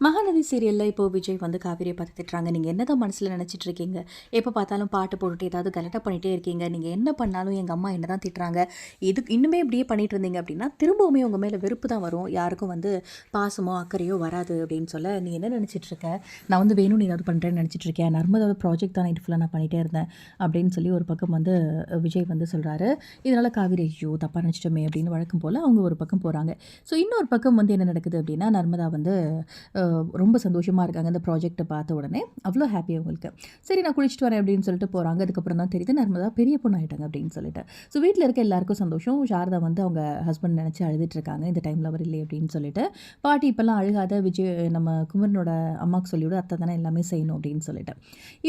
மகாநதி சீரியலில் இப்போது விஜய் வந்து காவிரியை பார்த்து திட்டுறாங்க நீங்கள் என்ன தான் மனசில் நினச்சிட்டு இருக்கீங்க? எப்போ பார்த்தாலும் பாட்டு போட்டுட்டு ஏதாவது கலெக்டாக பண்ணிகிட்டே இருக்கீங்க. நீங்கள் என்ன பண்ணாலும் எங்கள் அம்மா என்ன தான் திட்டுறாங்க. இதுக்கு இன்னுமே இப்படியே பண்ணிட்டு இருந்தீங்க அப்படின்னா திரும்பவுமே உங்கள் மேலே வெறுப்பு தான் வரும். யாருக்கும் வந்து பாசமோ அக்கறையோ வராது அப்படின்னு சொல்ல நீ என்ன நினச்சிட்டு இருக்க? நான் வந்து வேணும்னு ஏதாவது பண்ணுறேன்னு நினச்சிட்டு இருக்கேன். நர்மதாவோட ப்ராஜெக்ட் தான் நைட்டு ஃபுல்லாக நான் பண்ணிகிட்டே இருந்தேன் அப்படின்னு சொல்லி ஒரு பக்கம் வந்து விஜய் வந்து சொல்கிறாரு இதனால் காவிரி ஐயோ தப்பாக நினச்சிட்டோமே அப்படின்னு வழக்கம் போல் அவங்க ஒரு பக்கம் போகிறாங்க ஸோ இன்னொரு பக்கம் வந்து என்ன நடக்குது அப்படின்னா நர்மதா வந்து ரொம்ப சந்தோஷமாக இருக்காங்க அந்த ப்ராஜெக்ட்டை பார்த்த உடனே. அவ்வளோ ஹாப்பி அவங்களுக்கு சரி நான் குளிச்சுட்டு வரேன் அப்படின்னு சொல்லிட்டு போகிறாங்க அதுக்கப்புறம் தான் தெரியுது நர்மதா பெரிய பொண்ணு ஆகிட்டாங்க அப்படின்னு சொல்லிட்டு. ஸோ வீட்டில் இருக்க எல்லாருக்கும் சந்தோஷம். சாரதா வந்து அவங்க ஹஸ்பண்ட் நினச்சி அழுதுட்டு இருக்காங்க. இந்த டைமில் அவர் இல்லை அப்படின்னு சொல்லிட்டு. பாட்டி இப்போல்லாம் அழுகாத விஜய் நம்ம குமரனோட அம்மாவுக்கு சொல்லிவிடு அத்தை தானே எல்லாமே செய்யணும் அப்படின்னு சொல்லிட்டு.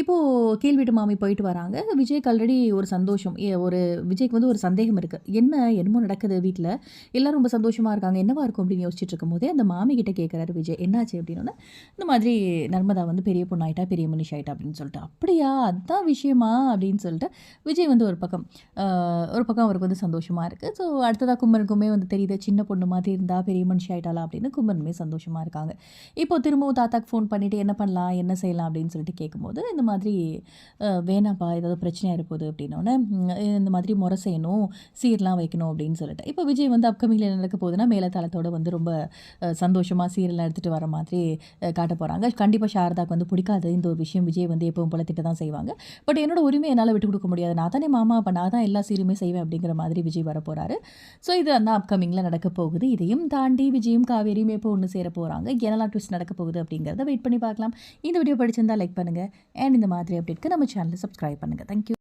இப்போது கேள்விட்டு மாமி போயிட்டு வராங்க. விஜய்க்கு ஆல்ரெடி ஒரு சந்தோஷம். ஏ, ஒரு விஜய்க்கு வந்து ஒரு சந்தேகம் இருக்குது என்ன என்னமோ நடக்குது வீட்டில் எல்லாரும் ரொம்ப சந்தோஷமாக இருக்காங்க. என்னவா இருக்கும் அப்படின்னு யோசிச்சுட்டு இருக்கும்போதே அந்த மாமி கிட்ட கேட்குறாரு விஜய். என்னாச்சு அப்படின்னு இந்த மாதிரி நர்மதா வந்து பெரிய பொண்ணாயிட்டா பெரிய மனுஷ ஆயிட்டா அப்படின்னு சொல்லிட்டு அப்படியா? அதான் விஷயமா? அப்படின்னு சொல்லிட்டு விஜய் வந்து ஒரு பக்கம் ஒரு பக்கம் அவருக்கு வந்து சந்தோஷமாக இருக்குது ஸோ அடுத்ததாக கும்பனுக்குமே வந்து தெரியுது சின்ன பொண்ணு மாதிரி இருந்தால் பெரிய மனுஷ ஆயிட்டாளா அப்படின்னு கும்பனுமே சந்தோஷமாக இருக்காங்க. இப்போ திரும்பவும் தாத்தாக்கு ஃபோன் பண்ணிவிட்டு என்ன பண்ணலாம்? என்ன செய்யலாம்? அப்படின்னு சொல்லிட்டு கேட்கும்போது இந்த மாதிரி வேணாப்பா ஏதாவது பிரச்சனையாக இருப்போது அப்படின்னோடனே இந்த மாதிரி முறை செய்யணும் சீர்லாம் வைக்கணும் அப்படின்னு சொல்லிட்டு. இப்போ விஜய் வந்து அப்கமிங்கில் என்ன நடக்க போகுதுன்னா தளத்தோடு வந்து ரொம்ப சந்தோஷமாக சீரெல்லாம் எடுத்துகிட்டு வர மாதிரி அஹ், காட்ட போகிறாங்க கண்டிப்பாக சாரதாக்கு வந்து பிடிக்காது. இந்த ஒரு விஷயம் விஜய் வந்து எப்பவும் போல திட்ட தான் செய்வாங்க. பட் என்னோட உரிமை என்னால் விட்டு கொடுக்க முடியாது. நான் தானே மாமா அப்போ நான் தான் எல்லா சீருமே செய்வேன் அப்படிங்கிற மாதிரி விஜய் வர போகிறாரு ஸோ இது அந்த அப்கமிங்கில் நடக்க போகுது. இதையும் தாண்டி விஜயும் காவேரியும் எப்போ ஒன்று சேர போகிறாங்க என்னெல்லாம் ட்விஸ்ட் நடக்க போகுது அப்படிங்கிறத வெயிட் பண்ணி பார்க்கலாம். இந்த வீடியோ படிச்சிருந்தால் லைக் பண்ணுங்கள் அண்ட் இந்த மாதிரி அப்டேட்க்கு நம்ம சேனலை சப்ஸ்கிரைப் பண்ணுங்கள் தேங்க்யூ